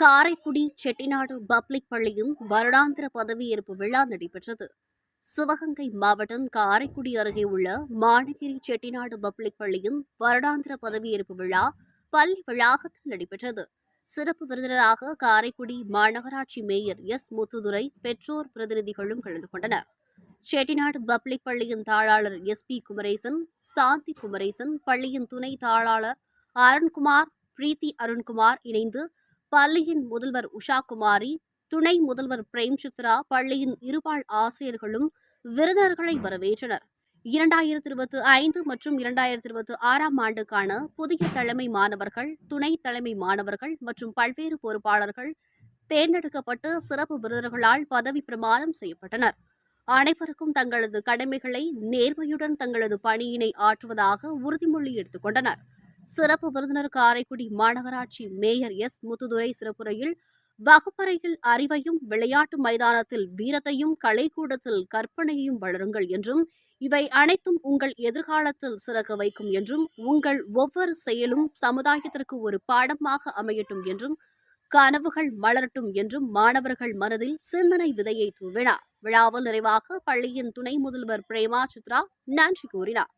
Karaikudi Chettinad public பள்ளியின் வருடாந்திர பதவியேற்பு விழா நடைபெற்றது. சிவகங்கை மாவட்டம் காரைக்குடி அருகே உள்ள மானகிரி செட்டிநாடு பப்ளிக் பள்ளியின் வருடாந்திர பதவியேற்பு விழா பள்ளி வளாகத்தில் நடைபெற்றது. சிறப்பு விருந்தினராக காரைக்குடி மாநகராட்சி மேயர் எஸ். முத்துதுரை பெற்றோர் பிரதிநிதிகளும் கலந்து கொண்டனர். செட்டிநாடு பப்ளிக் பள்ளியின் தாளாளர் எஸ். பி. குமரேசன் சாந்தி குமரேசன் பள்ளியின் துணை தாளாளர் அருண்குமார் பிரீத்தி அருண்குமார் இணைந்து பள்ளியின் முதல்வர் உஷா குமாரி துணை முதல்வர் பிரேம் சித்ரா பள்ளியின் இருபால் ஆசிரியர்களும் விருந்தினர்களை வரவேற்றனர். இரண்டாயிரத்தி இருபத்தி ஐந்து மற்றும் இரண்டாயிரத்தி இருபத்தி ஆறாம் ஆண்டுக்கான புதிய தலைமை மாணவர்கள் துணை தலைமை மாணவர்கள் மற்றும் பல்வேறு பொறுப்பாளர்கள் தேர்ந்தெடுக்கப்பட்டு சிறப்பு விருதர்களால் பதவி பிரமாணம் செய்யப்பட்டனர். அனைவருக்கும் தங்களது கடமைகளை நேர்மையுடன் தங்களது பணியினை ஆற்றுவதாக உறுதிமொழி எடுத்துக்கொண்டனர் சிறப்பு விருந்தினர் காரைக்குடி மாநகராட்சி மேயர் எஸ். முத்துதுரை சிறப்புரையில் வகுப்பறையில் அறிவையும் விளையாட்டு மைதானத்தில் வீரத்தையும் கலைக்கூடத்தில் கற்பனையையும் வளருங்கள் என்றும் இவை அனைத்தும் உங்கள் எதிர்காலத்தில் சிறக்க வைக்கும் என்றும் உங்கள் ஒவ்வொரு செயலும் சமுதாயத்திற்கு ஒரு பாடமாக அமையட்டும் என்றும் கனவுகள் மலரட்டும் என்றும் மாணவர்கள் மனதில் சிந்தனை விதையை தூவினார். விழாவில் நிறைவாக பள்ளியின் துணை முதல்வர் பிரேமா சித்ரா நன்றி கூறினார்.